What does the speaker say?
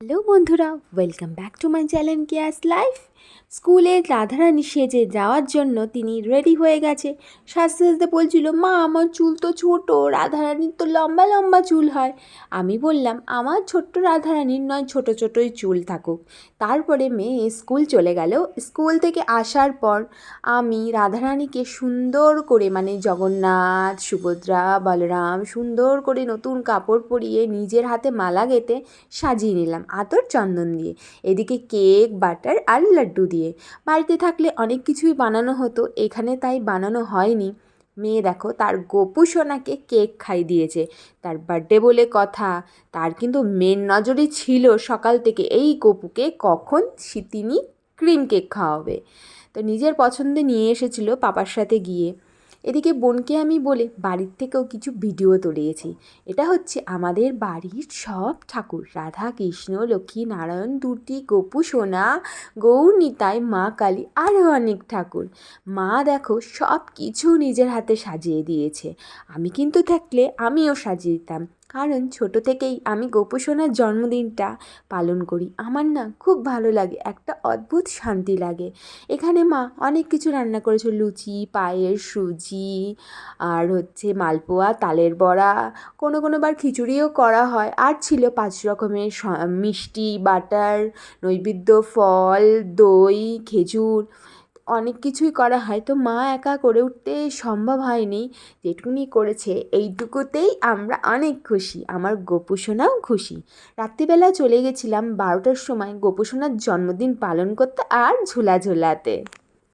Hello বন্ধুরা welcome back to my channel chaos life স্কুলে রাধারানী সেজে যাওয়ার জন্য তিনি রেডি হয়ে গেছে। সাজতে সাজতে বলছিল, মা, আমার চুল তো ছোট, রাধারানীর তো লম্বা লম্বা চুল হয়। আমি বললাম, আমার ছোট্ট রাধারানীর নয়, ছোট ছোটই চুল থাকুক। তারপরে মেয়ে স্কুল চলে গেল। স্কুল থেকে আসার পর আমি রাধারানীকে সুন্দর করে মানে জগন্নাথ, সুভদ্রা, বলরাম সুন্দর করে নতুন কাপড় পরিয়ে নিজের হাতে মালা গেঁথে সাজিয়ে নিলাম। আতর চন্দন দিয়ে, এদিকে কেক, বাটার আর লাড্ডু দিয়ে। বাড়িতে থাকলে অনেক কিছুই বানানো হতো, এখানে তাই বানানো হয়নি। মেয়ে দেখো, তার গোপু সোনাকে কেক খাই দিয়েছে। তার বার্থডে বলে কথা, তার কিন্তু মেন নজরে ছিল সকাল থেকে এই গপুকে কখন তিনি ক্রিম কেক খাওয়াবে। তো নিজের পছন্দে নিয়ে এসেছিল পাপার সাথে গিয়ে। এদিকে বোনকে আমি বলে বাড়ির থেকেও কিছু ভিডিও তুলিয়েছি। এটা হচ্ছে আমাদের বাড়ির সব ঠাকুর, রাধা, কৃষ্ণ, লক্ষ্মী, নারায়ণ দুটি গোপু, সোনা গৌর নিতাই, মা, কালী আরও অনেক ঠাকুর। মা দেখো সব কিছু নিজের হাতে সাজিয়ে দিয়েছে। আমি কিন্তু থাকলে আমিও সাজিয়ে দিতাম। কারণ ছোট থেকেই আমি গোপু সোনার জন্মদিনটা পালন করি। আমার না খুব ভালো লাগে, একটা অদ্ভুত শান্তি লাগে। এখানে মা অনেক কিছু রান্না করেছে, লুচি পায়ের সুজি, আর হচ্ছে মালপোয়া, তালের বড়া, কোনো কোনো বার খিচুড়িও করা হয়। আর ছিল পাঁচ রকমের মিষ্টি, বাটার, নৈবেদ্য, ফল, দই, খেজুর। অনেক কিছুই করা হয়। তো মা একা করে উঠতে সম্ভব হয়নি। যেটুকুনি করেছে, এইটুকুতেই আমরা অনেক খুশি। আমার গোপুসোনাও খুশি। রাত্রিবেলা চলে গেছিলাম বারোটার সময়। গোপুসোনার জন্মদিন পালন করতে আর ঝোলা ঝোলাতে